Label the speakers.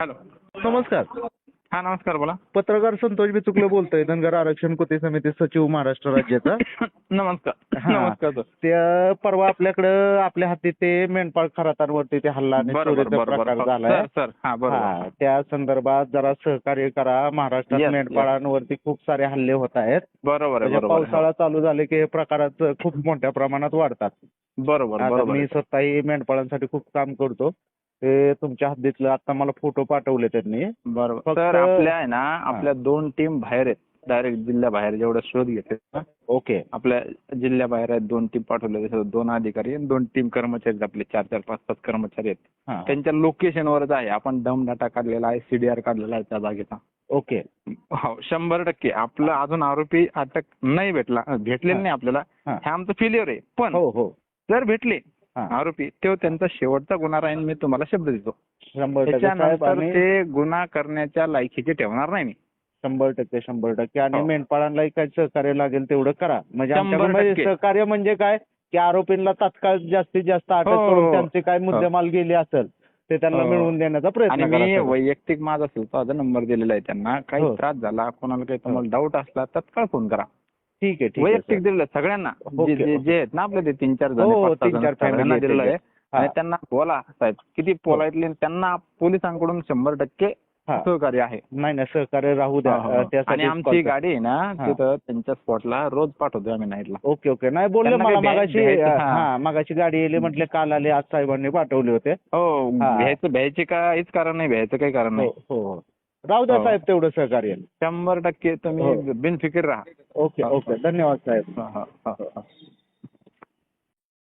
Speaker 1: Hello.
Speaker 2: नमस्कार.
Speaker 1: हा नमस्कार बोला.
Speaker 2: पत्रकार संतोष बिचुकले बोलतोय धनगर आरक्षण कृती समिती सचिव महाराष्ट्र राज्याचा.
Speaker 1: नमस्कार
Speaker 2: हा.
Speaker 1: नमस्कार सर.
Speaker 2: त्या परवा आपल्याकडं आपल्या हाती ते मेंढपाळ खरातांवरती ते हल्ला आणि
Speaker 1: बरोबर
Speaker 2: चोरीचा
Speaker 1: बरोबर.
Speaker 2: प्रकार झालाय.
Speaker 1: Sir sir. हा बरोबर.
Speaker 2: हा त्या संदर्भात जरा सहकार्य करा. महाराष्ट्रात
Speaker 1: yes.
Speaker 2: मेंढपाळांवरती खूप सारे हल्ले होत आहेत.
Speaker 1: बरोबर आहे
Speaker 2: म्हणजे
Speaker 1: बरोबर आहे.
Speaker 2: पावसाळा चालू झाले की हे प्रकारात खूप मोठ्या प्रमाणात वाढतात.
Speaker 1: बरोबर
Speaker 2: आता
Speaker 1: बरोबर
Speaker 2: मी
Speaker 1: आहे.
Speaker 2: स्वतःही मेंढपाळांसाठी खूप काम करतो. ते तुमच्या हद्दीतलं आता मला फोटो पाठवले त्यांनी.
Speaker 1: बरोबर. सर आपल्या आहे ना आपल्या दोन टीम बाहेर आहेत. डायरेक्ट जिल्ह्याबाहेर जेवढे शोध घेते
Speaker 2: ओके.
Speaker 1: आपल्या जिल्ह्याबाहेर आहेत दोन टीम पाठवले जसं दोन अधिकारी आणि दोन टीम कर्मचारी आपले चार चार पाच पाच कर्मचारी आहेत. त्यांच्या लोकेशनवरच आहे. आपण दम डाटा काढलेला आहे सीडीआर काढलेला आहे त्या जागेचा.
Speaker 2: ओके.
Speaker 1: हो शंभर टक्के. आपलं अजून आरोपी अटक नाही भेटला भेटलेला. नाही आपल्याला.
Speaker 2: हा.
Speaker 1: आमचं फेल्युअर आहे. पण
Speaker 2: हो हो.
Speaker 1: जर भेटले. आरोपी तेव्हा त्यांचा शेवटचा गुन्हा राहील मी तुम्हाला शब्द देतो त्याच्यानंतर ते गुन्हा करण्याच्या लायकीचे ठेवणार नाही मी
Speaker 2: शंभर टक्के शंभर टक्के आणि
Speaker 1: हो.
Speaker 2: मेंढपाळांनाही काय सहकार्य लागेल तेवढं करा म्हणजे म्हणजे. सहकार्य म्हणजे काय की आरोपींना तात्काळ जास्तीत जास्त अटक
Speaker 1: हो,
Speaker 2: करून
Speaker 1: हो.
Speaker 2: त्यांचे काय मुद्देमाल गेले असेल ते त्यांना. मिळवून देण्याचा प्रयत्न
Speaker 1: मी. वैयक्तिक माझा स्वतःचा नंबर दिलेला आहे त्यांना काही. त्रास झाला कोणाला काही तुम्हाला डाऊट असला तत्काळ फोन करा
Speaker 2: ठीक आहे
Speaker 1: वैयक्तिक. दिलेलं सगळ्यांना जे- आहेत ना आपले ते तीन चार जण
Speaker 2: हो,
Speaker 1: सगळ्यांना दिलेलं आहे
Speaker 2: हा.
Speaker 1: आणि त्यांना बोला साहेब किती पोलाइटली त्यांना पोलिसांकडून शंभर टक्के
Speaker 2: हा.
Speaker 1: सहकार्य आहे
Speaker 2: नाही नाही सहकार्य राहू द्या
Speaker 1: हो, हो, हो.
Speaker 2: त्यासाठी
Speaker 1: आणि आमची. गाडी आहे ना
Speaker 2: हा.
Speaker 1: तिथं त्यांच्या स्पॉटला रोज पाठवतोय आम्ही नाईटला
Speaker 2: ओके ओके नाही बोलले मला मागाशी
Speaker 1: हा.
Speaker 2: हा गाडी येली म्हटले काल आले आज साहेबांनी पाठवले होते
Speaker 1: हो
Speaker 2: हा.
Speaker 1: भ्यायचं भ्यायचे काहीच कारण नाही भ्यायचं काही कारण
Speaker 2: हो
Speaker 1: नाही
Speaker 2: हो हो. राहू द्या
Speaker 1: हो.
Speaker 2: साहेब तेवढं सहकार्य
Speaker 1: शंभर टक्के
Speaker 2: हो.
Speaker 1: तुम्ही बिनफिकीर राहा
Speaker 2: ओके ओके धन्यवाद साहेब
Speaker 1: हा, हा, हा, हा.